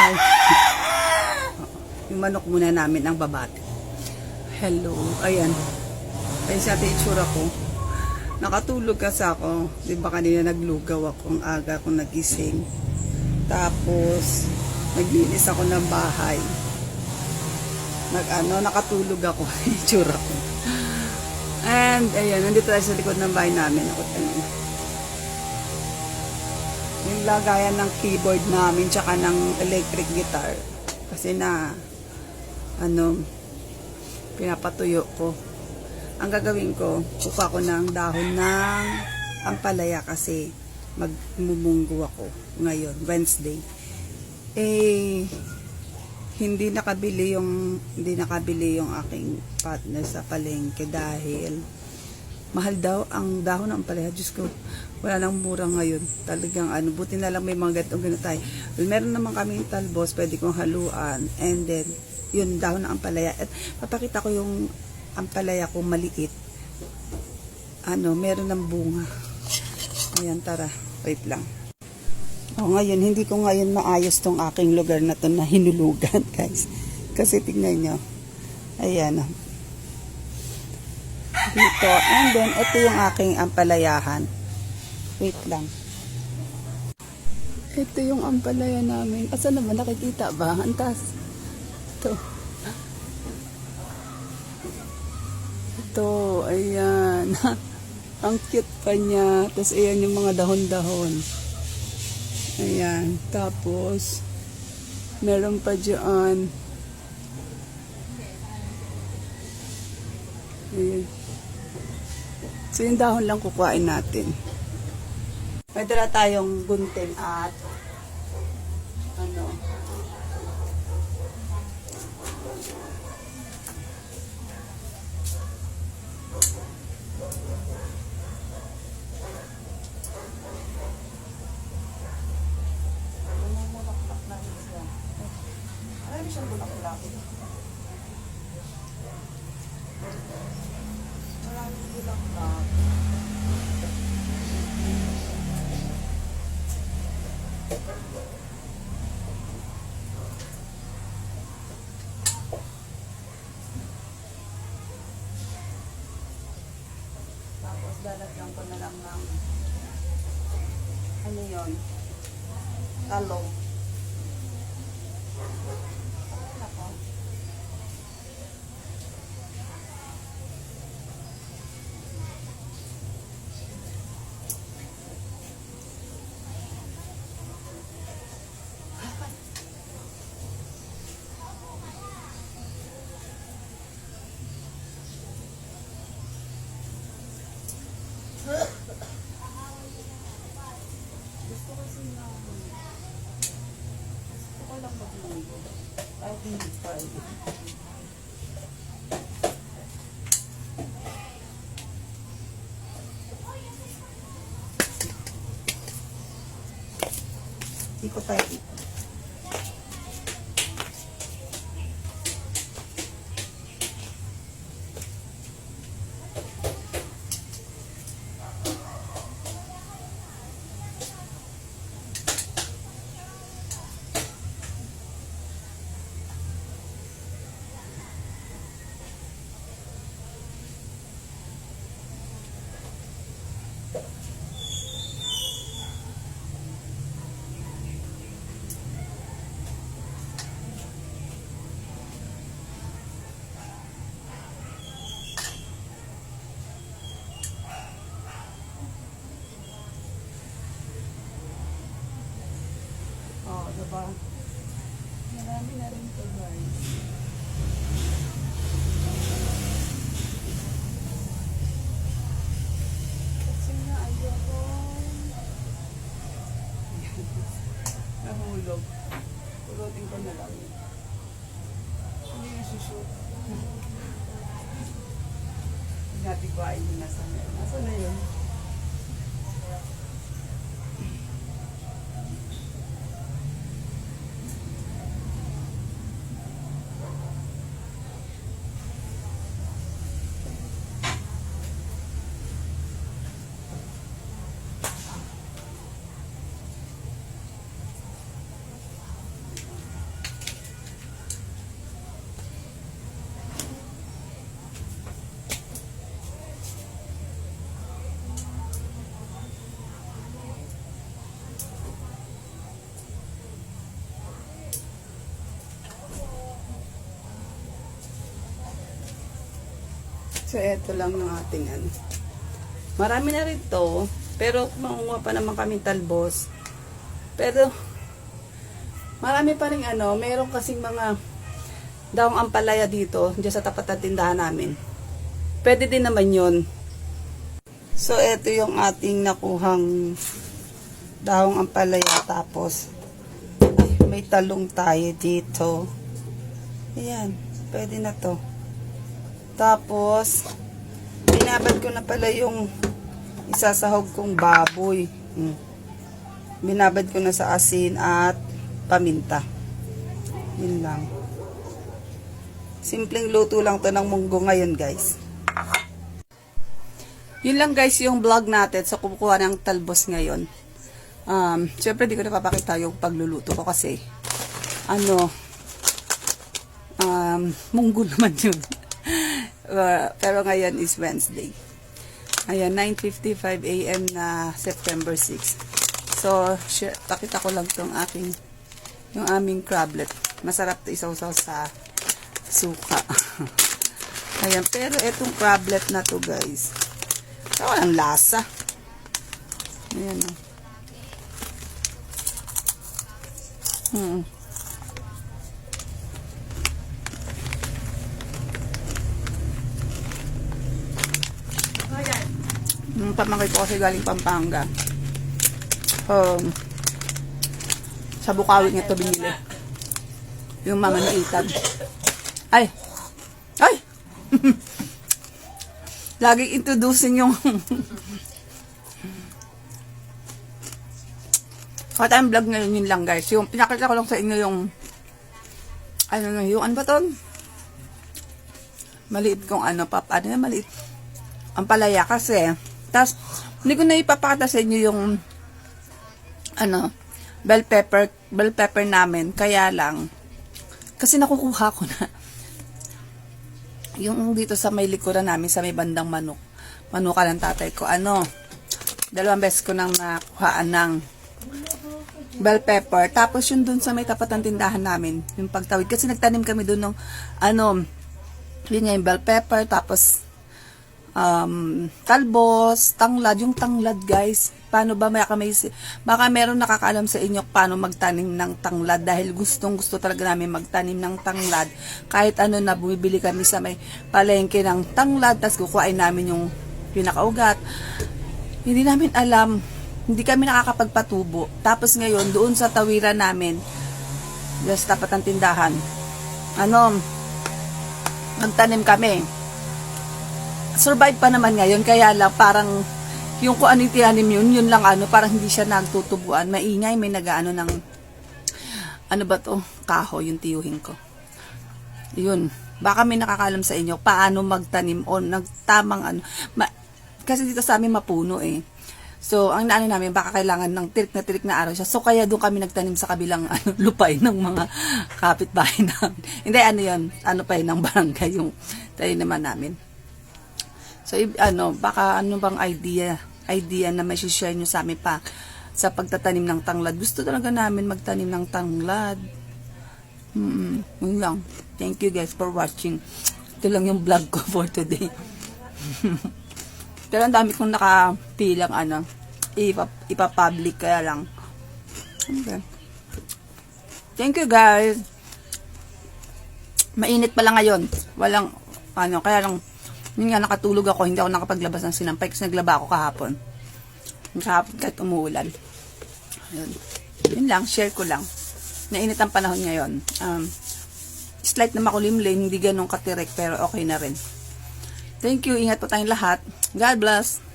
Ay. Yung manok muna namin ang babati. Hello. Ayan. Ayan ating itsura ko. Nakatulog kasi ako. Di ba kanina naglugaw ako. Ang aga akong nagising. Tapos, naglinis ako ng bahay. Nag, ano, nakatulog ako. itsura ko. And, ayan, nandito tayo sa likod ng bahay namin. Ako tayo. Yung lagayan ng keyboard namin, tsaka ng electric guitar. Kasi na, ano, pinapatuyo ko. Ang gagawin ko, kukuha ko ng dahon ng ampalaya kasi magmumunggo ako ngayon, Wednesday. Eh, hindi nakabili yung hindi nakabili yung aking partner sa palengke dahil mahal daw ang dahon ng ampalaya. Diyos ko, wala nang mura ngayon. Talagang ano, buti na lang may mga gatong ganito tayo. Well, meron naman kaming talbos, pwede kong haluan. And then, yun, dahon ng ampalaya. At papakita ko yung ampalaya ko maliit. Ano, meron ng bunga. Ayan, tara. Wait lang. O, ngayon, hindi ko ngayon maayos tong aking lugar na to na hinulugan, guys. Kasi tignan nyo. Ayan, oh. Dito. And then, ito yung aking ampalayahan. Wait lang. Ito yung ampalaya namin. Asa naman nakikita ba? Ang taas. Ito. Ito, ayan. Ang cute pa niya. Tapos ayan yung mga dahon-dahon. Ayan. Tapos, meron pa dyan. Ayan. So, yung dahon lang kukuhain natin. May dala tayong gunting at ano, Namumulaklak na rin siya. Marami siyang bulaklak. Maraming bulaklak. Tapos lalagyan ko na lang ng ano yun? Talong. Nako. Gusto ko sina... Gusto ko lang magmunggo. Kahit hindi. Ikot tayo diba? Marami na rin to guys. Kasi nga ayoko. Nahulog. Pulutin ko na lang. Hindi na sushoot. Hindi natin ko ay nasa Nasa na yun? Eto lang ng ating ano. Marami na rin to. Pero, mangunguha pa naman kami talbos. Pero, marami pa rin ano. Meron kasing mga daong ampalaya dito. Diyan sa tapat ng tindahan namin. Pwede din naman yon So, eto yung ating nakuhang daong ampalaya. Tapos, ay, may talong tayo dito. Ayan, pwede na to. Tapos, binabad ko na pala yung isasahog kong baboy. Hmm. Binabad ko na sa asin at paminta. Yun lang. Simpleng luto lang to ng munggo ngayon, guys. Yun lang guys yung vlog natin sa kumukuha ng talbos ngayon. Um, Siyempre di ko napapakita yung pagluluto ko kasi ano um, munggo naman yun. Uh, pero ngayon is Wednesday. Ayan, 9.55 a.m. na September 6. So, share, pakita ko lang tong aking yung aming crablet. Masarap to isawsaw sa suka. Ayan, pero etong crablet na to guys. So, walang lasa. Ayan o. Hmm. Yung pamangkin ko kasi galing Pampanga. Um, sa Bukawi ito binili. Yung mama ni Ethan. Ay! Ay! Laging introducing yung Kaya tayong vlog ngayon yun lang guys. Yung pinakita ko lang sa inyo yung ano na yung ano ba to? Maliit kong ano pap ano na maliit. Ang palaya kasi. Tapos hindi ko na ipapakita sa inyo yung ano bell pepper bell pepper namin. Kaya lang kasi nakukuha ko na yung dito sa may likuran namin sa may bandang manok. Manuka ng tatay ko. Ano? Dalawang beses ko nang nakuhaan ng bell pepper. Tapos yun dun sa may tapat ng tindahan namin, yung pagtawid. Kasi nagtanim kami dun ng, ano, yun nga yung bell pepper, tapos, um, talbos, tanglad, yung tanglad guys. Paano ba, may may, baka meron nakakaalam sa inyo paano magtanim ng tanglad dahil gustong gusto talaga namin magtanim ng tanglad. Kahit ano na, bumibili kami sa may palengke ng tanglad, tapos kukuhain namin yung pinakaugat. Hindi namin alam hindi kami nakakapagpatubo. Tapos ngayon, doon sa tawiran namin, just tapat ng tindahan, ano, magtanim kami. Survive pa naman ngayon, kaya lang parang yung kung ano yung tinanim yun, yun lang ano, parang hindi siya nagtutubuan. Maingay, may nagaano ng, ano ba to, kaho, yung tiyuhin ko. Yun. Baka may nakakalam sa inyo, paano magtanim o nagtamang ano. Ma- kasi dito sa amin mapuno eh. So, ang naano namin, baka kailangan ng tirik na tirik na araw siya. So, kaya doon kami nagtanim sa kabilang ano, lupay ng mga kapitbahay namin. Hindi, ano yon ano pa yun, ng barangay yung tanim naman namin. So, ano, baka ano bang idea, idea na may share nyo sa amin pa sa pagtatanim ng tanglad. Gusto talaga namin magtanim ng tanglad. Mm, yun lang. Thank you guys for watching. Ito lang yung vlog ko for today. Pero ang dami kong nakapilang ano, ipa, ipa-public kaya lang. Okay. Thank you guys. Mainit pala ngayon. Walang, ano, kaya lang, yun nga nakatulog ako, hindi ako nakapaglabas ng sinampay kasi naglaba ako kahapon. Kahapon kahit umuulan. Yun. Yun lang, share ko lang. Nainit ang panahon ngayon. Um, slight na makulimlim, hindi ganun katirik, pero okay na rin. Thank you. Ingat po tayong lahat. God bless.